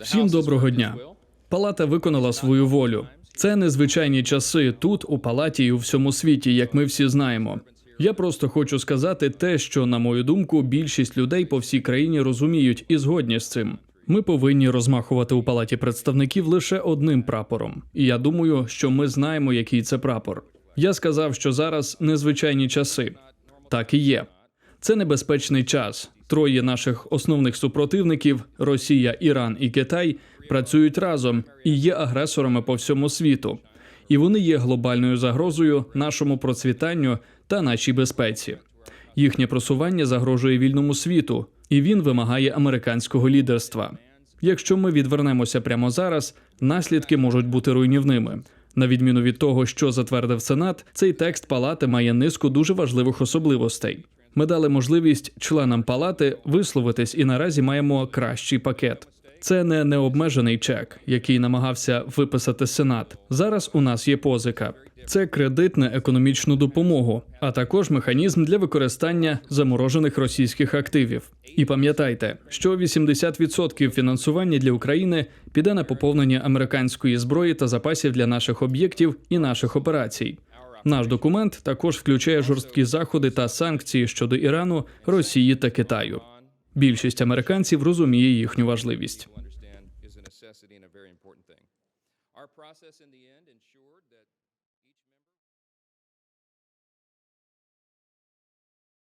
Всім House доброго дня. Палата виконала свою волю. Це незвичайні часи тут, у палаті і у всьому світі, як ми всі знаємо. Я просто хочу сказати те, що, на мою думку, більшість людей по всій країні розуміють і згодні з цим. Ми повинні розмахувати у палаті представників лише одним прапором. І я думаю, що ми знаємо, який це прапор. Я сказав, що зараз незвичайні часи. Так і є. Це небезпечний час. Троє наших основних супротивників Росія, Іран і Китай працюють разом і є агресорами по всьому світу. І вони є глобальною загрозою нашому процвітанню та нашій безпеці. Їхнє просування загрожує вільному світу, і він вимагає американського лідерства. Якщо ми відвернемося прямо зараз, наслідки можуть бути руйнівними. На відміну від того, що затвердив Сенат, цей текст палати має низку дуже важливих особливостей. Ми дали можливість членам палати висловитись, і наразі маємо кращий пакет. Це не необмежений чек, який намагався виписати Сенат. Зараз у нас є позика. Це кредит на економічну допомогу, а також механізм для використання заморожених російських активів. І пам'ятайте, що 80% фінансування для України піде на поповнення американської зброї та запасів для наших об'єктів і наших операцій. Наш документ також включає жорсткі заходи та санкції щодо Ірану, Росії та Китаю. Більшість американців розуміє їхню важливість.